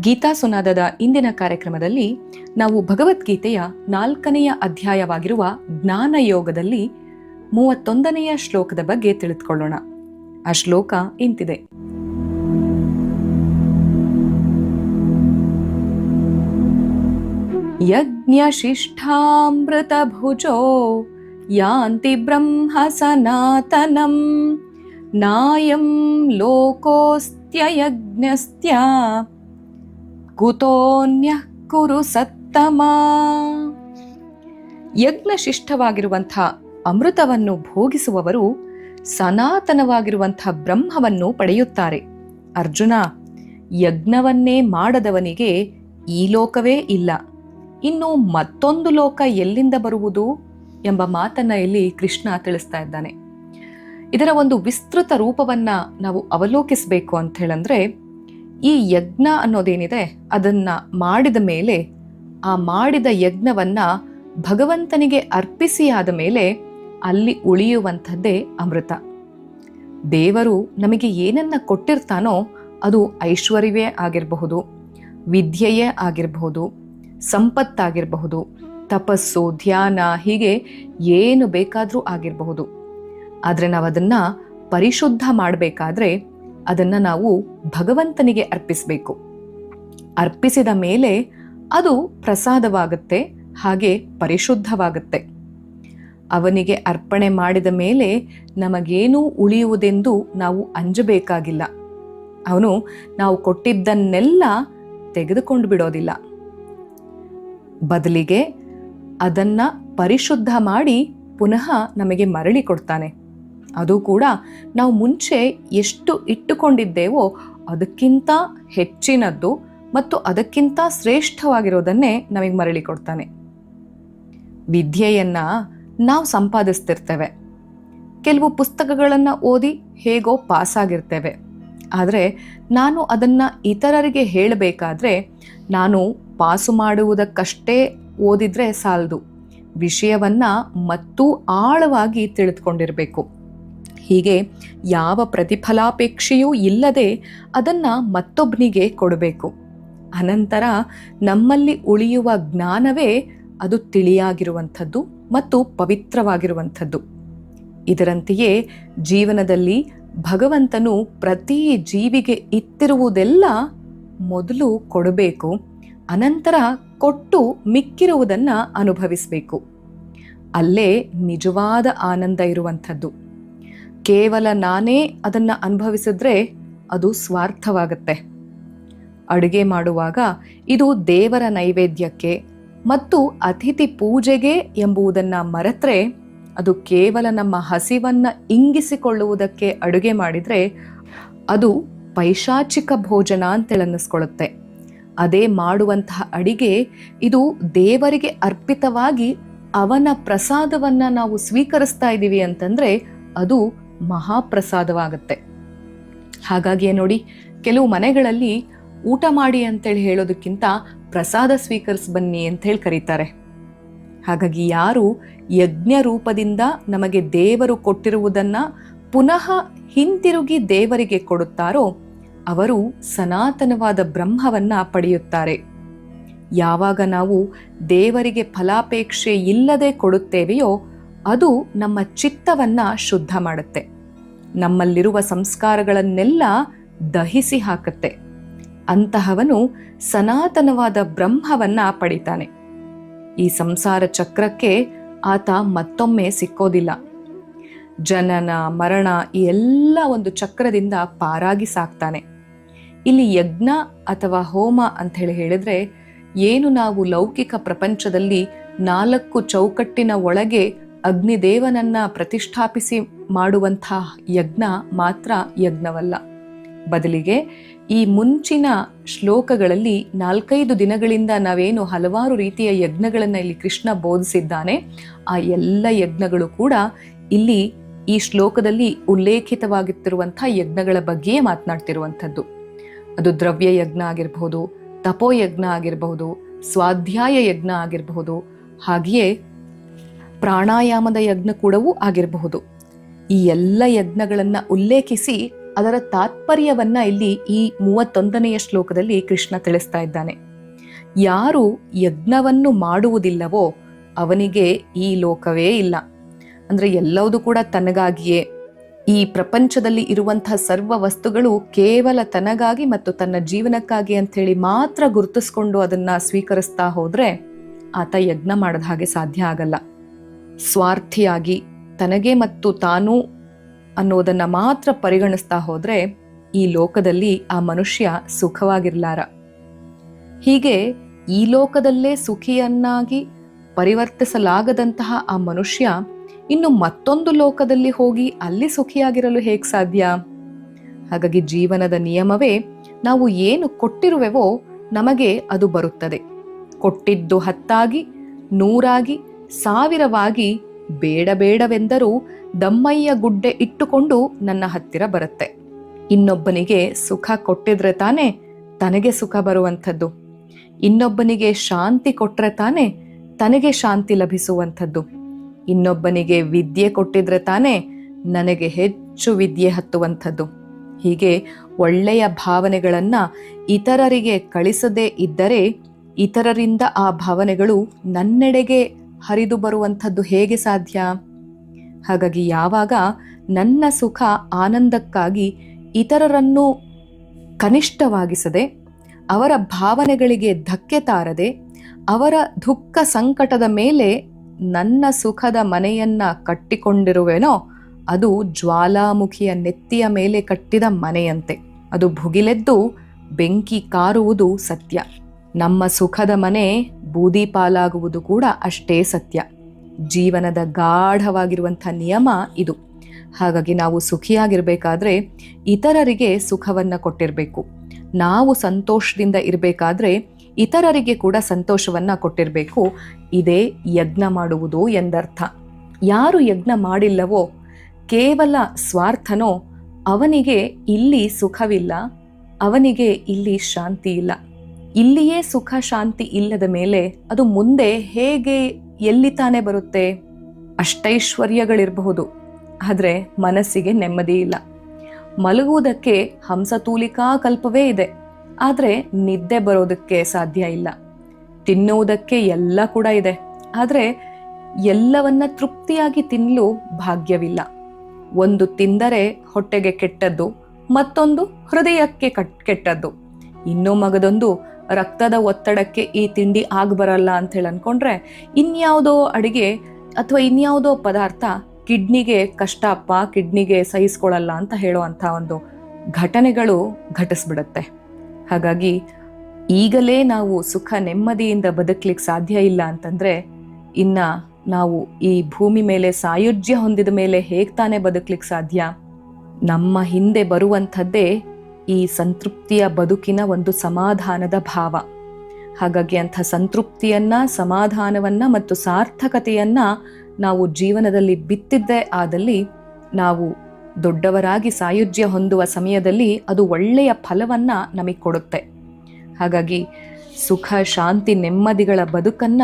ಗೀತಾ ಸುನಾದದ ಇಂದಿನ ಕಾರ್ಯಕ್ರಮದಲ್ಲಿ ನಾವು ಭಗವದ್ಗೀತೆಯ ನಾಲ್ಕನೆಯ ಅಧ್ಯಾಯವಾಗಿರುವ ಜ್ಞಾನ ಯೋಗದಲ್ಲಿ ಮೂವತ್ತೊಂದನೆಯ ಶ್ಲೋಕದ ಬಗ್ಗೆ ತಿಳಿದುಕೊಳ್ಳೋಣ. ಆ ಶ್ಲೋಕ ಇಂತಿದೆ. ಯಜ್ಞಶಿಷ್ಠಾಮೃತಭುಜೋ ಯಾಂತಿ ಬ್ರಹ್ಮ ಸನಾತನಂ ನಾಯಂ ಲೋಕೋಸ್ತ್ಯಯಜ್ಞಸ್ತ್ಯ ಕುತೋನ್ಯಃ ಕುರು ಸತ್ತಮ. ಯಜ್ಞಶಿಷ್ಟವಾಗಿರುವಂಥ ಅಮೃತವನ್ನು ಭೋಗಿಸುವವರು ಸನಾತನವಾಗಿರುವಂಥ ಬ್ರಹ್ಮವನ್ನು ಪಡೆಯುತ್ತಾರೆ. ಅರ್ಜುನ, ಯಜ್ಞವನ್ನೇ ಮಾಡದವನಿಗೆ ಈ ಲೋಕವೇ ಇಲ್ಲ. ಇನ್ನು ಮತ್ತೊಂದು ಲೋಕ ಎಲ್ಲಿಂದ ಬರುವುದು ಎಂಬ ಮಾತನ್ನ ಇಲ್ಲಿ ಕೃಷ್ಣ ತಿಳಿಸ್ತಾ ಇದ್ದಾನೆ. ಇದರ ಒಂದು ವಿಸ್ತೃತ ರೂಪವನ್ನ ನಾವು ಅವಲೋಕಿಸಬೇಕು ಅಂತ ಹೇಳಂದ್ರೆ ಈ ಯಜ್ಞ ಅನ್ನೋದೇನಿದೆ, ಅದನ್ನ ಮಾಡಿದ ಮೇಲೆ, ಆ ಮಾಡಿದ ಯಜ್ಞವನ್ನ ಭಗವಂತನಿಗೆ ಅರ್ಪಿಸಿ ಆದ ಮೇಲೆ ಅಲ್ಲಿ ಉಳಿಯುವಂಥದ್ದೇ ಅಮೃತ. ದೇವರು ನಮಗೆ ಏನನ್ನ ಕೊಟ್ಟಿರ್ತಾನೋ ಅದು ಐಶ್ವರ್ಯವೇ ಆಗಿರಬಹುದು, ವಿದ್ಯೆಯೇ ಆಗಿರಬಹುದು, ಸಂಪತ್ತಾಗಿರಬಹುದು, ತಪಸ್ಸು, ಧ್ಯಾನ, ಹೀಗೆ ಏನು ಬೇಕಾದರೂ ಆಗಿರಬಹುದು. ಆದರೆ ನಾವು ಅದನ್ನು ಪರಿಶುದ್ಧ ಮಾಡಬೇಕಾದ್ರೆ ಅದನ್ನ ನಾವು ಭಗವಂತನಿಗೆ ಅರ್ಪಿಸಬೇಕು. ಅರ್ಪಿಸಿದ ಮೇಲೆ ಅದು ಪ್ರಸಾದವಾಗುತ್ತೆ, ಹಾಗೆ ಪರಿಶುದ್ಧವಾಗುತ್ತೆ. ಅವನಿಗೆ ಅರ್ಪಣೆ ಮಾಡಿದ ಮೇಲೆ ನಮಗೇನೂ ಉಳಿಯುವುದೆಂದು ನಾವು ಅಂಜಬೇಕಾಗಿಲ್ಲ. ಅವನು ನಾವು ಕೊಟ್ಟಿದ್ದನ್ನೆಲ್ಲ ತೆಗೆದುಕೊಂಡು ಬಿಡೋದಿಲ್ಲ. ಬದಲಿಗೆ ಅದನ್ನ ಪರಿಶುದ್ಧ ಮಾಡಿ ಪುನಃ ನಮಗೆ ಮರಳಿ ಕೊಡ್ತಾನೆ. ಅದು ಕೂಡ ನಾವು ಮುಂಚೆ ಎಷ್ಟು ಇಟ್ಟುಕೊಂಡಿದ್ದೇವೋ ಅದಕ್ಕಿಂತ ಹೆಚ್ಚಿನದ್ದು ಮತ್ತು ಅದಕ್ಕಿಂತ ಶ್ರೇಷ್ಠವಾಗಿರೋದನ್ನೇ ನಮಗೆ ಮರಳಿ ಕೊಡ್ತಾನೆ. ವಿದ್ಯೆಯನ್ನು ನಾವು ಸಂಪಾದಿಸ್ತಿರ್ತೇವೆ. ಕೆಲವು ಪುಸ್ತಕಗಳನ್ನು ಓದಿ ಹೇಗೋ ಪಾಸಾಗಿರ್ತೇವೆ. ಆದರೆ ನಾನು ಅದನ್ನು ಇತರರಿಗೆ ಹೇಳಬೇಕಾದ್ರೆ ನಾನು ಪಾಸು ಮಾಡುವುದಕ್ಕಷ್ಟೇ ಓದಿದರೆ ಸಾಲದು. ವಿಷಯವನ್ನು ಮತ್ತೂ ಆಳವಾಗಿ ತಿಳಿದುಕೊಂಡಿರಬೇಕು. ಹೀಗೆ ಯಾವ ಪ್ರತಿಫಲಾಪೇಕ್ಷೆಯೂ ಇಲ್ಲದೆ ಅದನ್ನ ಮತ್ತೊಬ್ಬನಿಗೆ ಕೊಡಬೇಕು. ಅನಂತರ ನಮ್ಮಲ್ಲಿ ಉಳಿಯುವ ಜ್ಞಾನವೇ ಅದು ತಿಳಿಯಾಗಿರುವಂಥದ್ದು ಮತ್ತು ಪವಿತ್ರವಾಗಿರುವಂಥದ್ದು. ಇದರಂತೆಯೇ ಜೀವನದಲ್ಲಿ ಭಗವಂತನು ಪ್ರತಿ ಜೀವಿಗೆ ಇತ್ತಿರುವುದೆಲ್ಲ ಮೊದಲು ಕೊಡಬೇಕು, ಅನಂತರ ಕೊಟ್ಟು ಮಿಕ್ಕಿರುವುದನ್ನು ಅನುಭವಿಸಬೇಕು. ಅಲ್ಲೇ ನಿಜವಾದ ಆನಂದ ಇರುವಂಥದ್ದು. ಕೇವಲ ನಾನೇ ಅದನ್ನ ಅನುಭವಿಸಿದ್ರೆ ಅದು ಸ್ವಾರ್ಥವಾಗುತ್ತೆ. ಅಡುಗೆ ಮಾಡುವಾಗ ಇದು ದೇವರ ನೈವೇದ್ಯಕ್ಕೆ ಮತ್ತು ಅತಿಥಿ ಪೂಜೆಗೆ ಎಂಬುದನ್ನ ಮರೆತ್ರೆ ಅದು ಕೇವಲ ನಮ್ಮ ಹಸಿವನ್ನ ಇಂಗಿಸಿಕೊಳ್ಳುವುದಕ್ಕೆ ಅಡುಗೆ ಮಾಡಿದ್ರೆ ಅದು ಪೈಶಾಚಿಕ ಭೋಜನ ಅಂತೇಳನ್ನಿಸ್ಕೊಳ್ಳುತ್ತೆ. ಅದೇ ಮಾಡುವಂತಹ ಅಡಿಗೆ ಇದು ದೇವರಿಗೆ ಅರ್ಪಿತವಾಗಿ ಅವನ ಪ್ರಸಾದವನ್ನ ನಾವು ಸ್ವೀಕರಿಸ್ತಾ ಇದ್ದೀವಿ ಅಂತಂದ್ರೆ ಅದು ಮಹಾಪ್ರಸಾದವಾಗತ್ತೆ. ಹಾಗಾಗಿ ನೋಡಿ, ಕೆಲವು ಮನೆಗಳಲ್ಲಿ ಊಟ ಮಾಡಿ ಅಂತೇಳಿ ಹೇಳೋದಕ್ಕಿಂತ ಪ್ರಸಾದ ಸ್ವೀಕರಿಸಿ ಬನ್ನಿ ಅಂತ ಹೇಳಿ ಕರೀತಾರೆ. ಹಾಗಾಗಿ ಯಾರು ಯಜ್ಞ ರೂಪದಿಂದ ನಮಗೆ ದೇವರು ಕೊಟ್ಟಿರುವುದನ್ನು ಪುನಃ ಹಿಂತಿರುಗಿ ದೇವರಿಗೆ ಕೊಡುತ್ತಾರೋ, ಅವರು ಸನಾತನವಾದ ಬ್ರಹ್ಮವನ್ನ ಪಡೆಯುತ್ತಾರೆ. ಯಾವಾಗ ನಾವು ದೇವರಿಗೆ ಫಲಾಪೇಕ್ಷೆ ಇಲ್ಲದೆ ಕೊಡುತ್ತೇವೆಯೋ ಅದು ನಮ್ಮ ಚಿತ್ತವನ್ನ ಶುದ್ಧ ಮಾಡುತ್ತೆ. ನಮ್ಮಲ್ಲಿರುವ ಸಂಸ್ಕಾರಗಳನ್ನೆಲ್ಲ ದಹಿಸಿ ಹಾಕುತ್ತೆ. ಅಂತಹವನು ಸನಾತನವಾದ ಬ್ರಹ್ಮವನ್ನ ಪಡಿತಾನೆ. ಈ ಸಂಸಾರ ಚಕ್ರಕ್ಕೆ ಆತ ಮತ್ತೊಮ್ಮೆ ಸಿಕ್ಕೋದಿಲ್ಲ. ಜನನ, ಮರಣ ಈ ಎಲ್ಲ ಒಂದು ಚಕ್ರದಿಂದ ಪಾರಾಗಿ ಸಾಕ್ತಾನೆ. ಇಲ್ಲಿ ಯಜ್ಞ ಅಥವಾ ಹೋಮ ಅಂತ ಹೇಳಿ ಹೇಳಿದ್ರೆ ಏನು ನಾವು ಲೌಕಿಕ ಪ್ರಪಂಚದಲ್ಲಿ ನಾಲ್ಕು ಚೌಕಟ್ಟಿನ ಒಳಗೆ ಅಗ್ನಿದೇವನನ್ನ ಪ್ರತಿಷ್ಠಾಪಿಸಿ ಮಾಡುವಂಥ ಯಜ್ಞ ಮಾತ್ರ ಯಜ್ಞವಲ್ಲ. ಬದಲಿಗೆ ಈ ಮುಂಚಿನ ಶ್ಲೋಕಗಳಲ್ಲಿ ನಾಲ್ಕೈದು ದಿನಗಳಿಂದ ನಾವೇನು ಹಲವಾರು ರೀತಿಯ ಯಜ್ಞಗಳನ್ನು ಇಲ್ಲಿ ಕೃಷ್ಣ ಬೋಧಿಸಿದ್ದಾನೆ, ಆ ಎಲ್ಲ ಯಜ್ಞಗಳು ಕೂಡ ಇಲ್ಲಿ ಈ ಶ್ಲೋಕದಲ್ಲಿ ಉಲ್ಲೇಖಿತವಾಗಿತ್ತಿರುವಂಥ ಯಜ್ಞಗಳ ಬಗ್ಗೆಯೇ ಮಾತನಾಡ್ತಿರುವಂಥದ್ದು. ಅದು ದ್ರವ್ಯ ಯಜ್ಞ ಆಗಿರಬಹುದು, ತಪೋಯಜ್ಞ ಆಗಿರಬಹುದು, ಸ್ವಾಧ್ಯಾಯ ಯಜ್ಞ ಆಗಿರಬಹುದು, ಹಾಗೆಯೇ ಪ್ರಾಣಾಯಾಮದ ಯಜ್ಞ ಕೂಡವೂ ಆಗಿರಬಹುದು. ಈ ಎಲ್ಲ ಯಜ್ಞಗಳನ್ನು ಉಲ್ಲೇಖಿಸಿ ಅದರ ತಾತ್ಪರ್ಯವನ್ನ ಇಲ್ಲಿ ಈ ಮೂವತ್ತೊಂದನೆಯ ಶ್ಲೋಕದಲ್ಲಿ ಕೃಷ್ಣ ತಿಳಿಸ್ತಾ ಇದ್ದಾನೆ. ಯಾರು ಯಜ್ಞವನ್ನು ಮಾಡುವುದಿಲ್ಲವೋ ಅವನಿಗೆ ಈ ಲೋಕವೇ ಇಲ್ಲ. ಅಂದ್ರೆ ಎಲ್ಲವೂ ಕೂಡ ತನಗಾಗಿಯೇ. ಈ ಪ್ರಪಂಚದಲ್ಲಿ ಇರುವಂತಹ ಸರ್ವ ವಸ್ತುಗಳು ಕೇವಲ ತನಗಾಗಿ ಮತ್ತು ತನ್ನ ಜೀವನಕ್ಕಾಗಿ ಅಂಥೇಳಿ ಮಾತ್ರ ಗುರುತಿಸ್ಕೊಂಡು ಅದನ್ನ ಸ್ವೀಕರಿಸ್ತಾ ಹೋದ್ರೆ ಆತ ಯಜ್ಞ ಮಾಡದ ಹಾಗೆ ಸಾಧ್ಯ ಆಗಲ್ಲ. ಸ್ವಾರ್ಥಿಯಾಗಿ ತನಗೆ ಮತ್ತು ತಾನು ಅನ್ನೋದನ್ನು ಮಾತ್ರ ಪರಿಗಣಿಸ್ತಾ ಹೋದರೆ ಈ ಲೋಕದಲ್ಲಿ ಆ ಮನುಷ್ಯ ಸುಖವಾಗಿರಲಾರ. ಹೀಗೆ ಈ ಲೋಕದಲ್ಲೇ ಸುಖಿಯನ್ನಾಗಿ ಪರಿವರ್ತಿಸಲಾಗದಂತಹ ಆ ಮನುಷ್ಯ ಇನ್ನು ಮತ್ತೊಂದು ಲೋಕದಲ್ಲಿ ಹೋಗಿ ಅಲ್ಲಿ ಸುಖಿಯಾಗಿರಲು ಹೇಗೆ ಸಾಧ್ಯ? ಹಾಗಾಗಿ ಜೀವನದ ನಿಯಮವೇ ನಾವು ಏನು ಕೊಟ್ಟಿರುವೆವೋ ನಮಗೆ ಅದು ಬರುತ್ತದೆ. ಕೊಟ್ಟಿದ್ದು ಹತ್ತಾಗಿ, ನೂರಾಗಿ ಸಾವಿರವಾಗಿ ಬೇಡ ಬೇಡವೆಂದರೂ ದಮ್ಮಯ್ಯ ಗುಡ್ಡೆ ಇಟ್ಟುಕೊಂಡು ನನ್ನ ಹತ್ತಿರ ಬರುತ್ತೆ. ಇನ್ನೊಬ್ಬನಿಗೆ ಸುಖ ಕೊಟ್ಟಿದ್ರೆ ತಾನೇ ತನಗೆ ಸುಖ ಬರುವಂಥದ್ದು. ಇನ್ನೊಬ್ಬನಿಗೆ ಶಾಂತಿ ಕೊಟ್ಟರೆ ತಾನೇ ತನಗೆ ಶಾಂತಿ ಲಭಿಸುವಂಥದ್ದು. ಇನ್ನೊಬ್ಬನಿಗೆ ವಿದ್ಯೆ ಕೊಟ್ಟಿದ್ರೆ ತಾನೇ ನನಗೆ ಹೆಚ್ಚು ವಿದ್ಯೆ ಹತ್ತುವಂಥದ್ದು. ಹೀಗೆ ಒಳ್ಳೆಯ ಭಾವನೆಗಳನ್ನು ಇತರರಿಗೆ ಕಳಿಸದೇ ಇದ್ದರೆ ಇತರರಿಂದ ಆ ಭಾವನೆಗಳು ನನ್ನೆಡೆಗೆ ಹರಿದು ಬರುವಂಥದ್ದು ಹೇಗೆ ಸಾಧ್ಯ? ಹಾಗಾಗಿ ಯಾವಾಗ ನನ್ನ ಸುಖ ಆನಂದಕ್ಕಾಗಿ ಇತರರನ್ನು ಕನಿಷ್ಠವಾಗಿಸದೆ, ಅವರ ಭಾವನೆಗಳಿಗೆ ಧಕ್ಕೆ ತಾರದೆ, ಅವರ ದುಃಖ ಸಂಕಟದ ಮೇಲೆ ನನ್ನ ಸುಖದ ಮನೆಯನ್ನ ಕಟ್ಟಿಕೊಂಡಿರುವೆನೋ, ಅದು ಜ್ವಾಲಾಮುಖಿಯ ನೆತ್ತಿಯ ಮೇಲೆ ಕಟ್ಟಿದ ಮನೆಯಂತೆ. ಅದು ಭುಗಿಲೆದ್ದು ಬೆಂಕಿ ಕಾರುವುದು ಸತ್ಯ. ನಮ್ಮ ಸುಖದ ಮನೆ ಬೂದಿ ಪಾಲಾಗುವುದು ಕೂಡ ಅಷ್ಟೇ ಸತ್ಯ. ಜೀವನದ ಗಾಢವಾಗಿರುವಂಥ ನಿಯಮ ಇದು. ಹಾಗಾಗಿ ನಾವು ಸುಖಿಯಾಗಿರಬೇಕಾದ್ರೆ ಇತರರಿಗೆ ಸುಖವನ್ನು ಕೊಟ್ಟಿರಬೇಕು. ನಾವು ಸಂತೋಷದಿಂದ ಇರಬೇಕಾದ್ರೆ ಇತರರಿಗೆ ಕೂಡ ಸಂತೋಷವನ್ನು ಕೊಟ್ಟಿರಬೇಕು. ಇದೇ ಯಜ್ಞ ಮಾಡುವುದು ಎಂದರ್ಥ. ಯಾರು ಯಜ್ಞ ಮಾಡಿಲ್ಲವೋ, ಕೇವಲ ಸ್ವಾರ್ಥನೋ, ಅವನಿಗೆ ಇಲ್ಲಿ ಸುಖವಿಲ್ಲ, ಅವನಿಗೆ ಇಲ್ಲಿ ಶಾಂತಿ ಇಲ್ಲ. ಇಲ್ಲಿಯೇ ಸುಖ ಶಾಂತಿ ಇಲ್ಲದ ಮೇಲೆ ಅದು ಮುಂದೆ ಹೇಗೆ ಎಲ್ಲಿ ತಾನೇ ಬರುತ್ತೆ ಅಷ್ಟೈಶ್ವರ್ಯಗಳಿರಬಹುದು. ಆದರೆ ಮನಸ್ಸಿಗೆ ನೆಮ್ಮದಿ ಇಲ್ಲ. ಮಲಗುವುದಕ್ಕೆ ಹಂಸತೂಲಿಕಾ ಕಲ್ಪವೇ ಇದೆ. ಆದರೆ ನಿದ್ದೆ ಬರೋದಕ್ಕೆ ಸಾಧ್ಯ ಇಲ್ಲ. ತಿನ್ನುವುದಕ್ಕೆ ಎಲ್ಲ ಕೂಡ ಇದೆ. ಆದರೆ ಎಲ್ಲವನ್ನ ತೃಪ್ತಿಯಾಗಿ ತಿನ್ನಲು ಭಾಗ್ಯವಿಲ್ಲ. ಒಂದು ತಿಂದರೆ ಹೊಟ್ಟೆಗೆ ಕೆಟ್ಟದ್ದು, ಮತ್ತೊಂದು ಹೃದಯಕ್ಕೆ ಕಟ್, ಕೆಟ್ಟದ್ದು. ಇನ್ನೂ ಮಗದೊಂದು ರಕ್ತದ ಒತ್ತಡಕ್ಕೆ ಈ ತಿಂಡಿ ಆಗ್ಬರಲ್ಲ ಅಂತ ಹೇಳಿ ಅನ್ಕೊಂಡ್ರೆ ಇನ್ಯಾವುದೋ ಅಡುಗೆ ಅಥವಾ ಇನ್ಯಾವುದೋ ಪದಾರ್ಥ ಕಿಡ್ನಿಗೆ ಕಷ್ಟಪ್ಪ ಕಿಡ್ನಿಗೆ ಸಹಿಸ್ಕೊಳ್ಳಲ್ಲ ಅಂತ ಹೇಳುವಂಥ ಒಂದು ಘಟನೆಗಳು ಘಟಿಸ್ಬಿಡುತ್ತೆ. ಹಾಗಾಗಿ ಈಗಲೇ ನಾವು ಸುಖ ನೆಮ್ಮದಿಯಿಂದ ಬದುಕಲಿಕ್ಕೆ ಸಾಧ್ಯ ಇಲ್ಲ ಅಂತಂದರೆ ಇನ್ನ ನಾವು ಈ ಭೂಮಿ ಮೇಲೆ ಸಾಯುಜ್ಯ ಹೊಂದಿದ ಮೇಲೆ ಹೇಗೆ ತಾನೇ ಬದುಕಲಿಕ್ಕೆ ಸಾಧ್ಯ? ನಮ್ಮ ಹಿಂದೆ ಬರುವಂಥದ್ದೇ ಈ ಸಂತೃಪ್ತಿಯ ಬದುಕಿನ ಒಂದು ಸಮಾಧಾನದ ಭಾವ. ಹಾಗಾಗಿ ಅಂಥ ಸಂತೃಪ್ತಿಯನ್ನ, ಸಮಾಧಾನವನ್ನ ಮತ್ತು ಸಾರ್ಥಕತೆಯನ್ನ ನಾವು ಜೀವನದಲ್ಲಿ ಬಿತ್ತಿದ್ದೇ ಆದಲ್ಲಿ ನಾವು ದೊಡ್ಡವರಾಗಿ ಸಾಯುಜ್ಯ ಹೊಂದುವ ಸಮಯದಲ್ಲಿ ಅದು ಒಳ್ಳೆಯ ಫಲವನ್ನ ನಮಗೆ ಕೊಡುತ್ತೆ. ಹಾಗಾಗಿ ಸುಖ, ಶಾಂತಿ, ನೆಮ್ಮದಿಗಳ ಬದುಕನ್ನ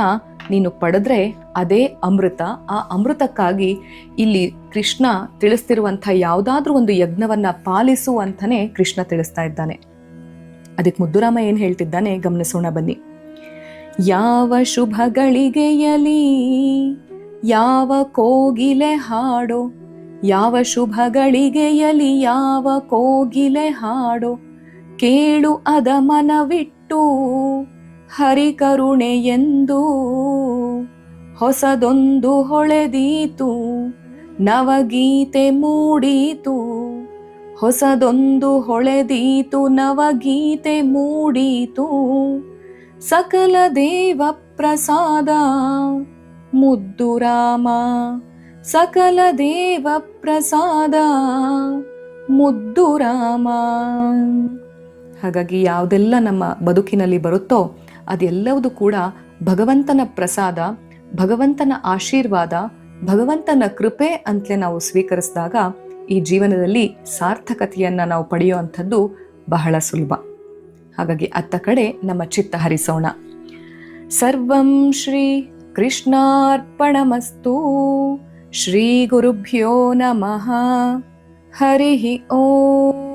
ನೀನು ಪಡೆದ್ರೆ ಅದೇ ಅಮೃತ. ಆ ಅಮೃತಕ್ಕಾಗಿ ಇಲ್ಲಿ ಕೃಷ್ಣ ತಿಳಿಸ್ತಿರುವಂಥ ಯಾವುದಾದ್ರೂ ಒಂದು ಯಜ್ಞವನ್ನ ಪಾಲಿಸು ಅಂತಾನೆ ಕೃಷ್ಣ ತಿಳಿಸ್ತಾ ಇದ್ದಾನೆ. ಅದಕ್ಕೆ ಮುದ್ದುರಾಮ ಏನು ಹೇಳ್ತಿದ್ದಾನೆ? ಗಮನಿಸೋಣ ಬನ್ನಿ. ಯಾವ ಶುಭಗಳಿಗೆಯಲಿ ಯಾವ ಕೋಗಿಲೆ ಹಾಡೋ, ಯಾವ ಶುಭಗಳಿಗೆಯಲಿ ಯಾವ ಕೋಗಿಲೆ ಹಾಡೋ, ಕೇಳು ಅದ ಮನವಿಟ್ಟು ಹರಿ ಕರುಣೆ ಎಂದು ಹೊಸದೊಂದು ಹೊಳೆದೀತು, ನವಗೀತೆ ಮೂಡೀತು. ಹೊಸದೊಂದು ಹೊಳೆದೀತು, ನವಗೀತೆ ಮೂಡೀತು. ಸಕಲ ದೇವ ಪ್ರಸಾದ, ಮುದ್ದು ರಾಮ. ಸಕಲ ದೇವ ಪ್ರಸಾದ, ಮುದ್ದು ರಾಮ. ಹಾಗಾಗಿ ಯಾವುದೆಲ್ಲ ನಮ್ಮ ಬದುಕಿನಲ್ಲಿ ಬರುತ್ತೋ ಅದೆಲ್ಲವೂ ಕೂಡ ಭಗವಂತನ ಪ್ರಸಾದ, ಭಗವಂತನ ಆಶೀರ್ವಾದ, ಭಗವಂತನ ಕೃಪೆ ಅಂತಲೇ ನಾವು ಸ್ವೀಕರಿಸಿದಾಗ ಈ ಜೀವನದಲ್ಲಿ ಸಾರ್ಥಕತೆಯನ್ನು ನಾವು ಪಡೆಯುವಂಥದ್ದು ಬಹಳ ಸುಲಭ. ಹಾಗಾಗಿ ಅತ್ತ ಕಡೆ ನಮ್ಮ ಚಿತ್ತ ಹರಿಸೋಣ. ಸರ್ವಂ ಶ್ರೀ ಕೃಷ್ಣಾರ್ಪಣಮಸ್ತು. ಶ್ರೀ ಗುರುಭ್ಯೋ ನಮಃ. ಹರಿ ಓಂ.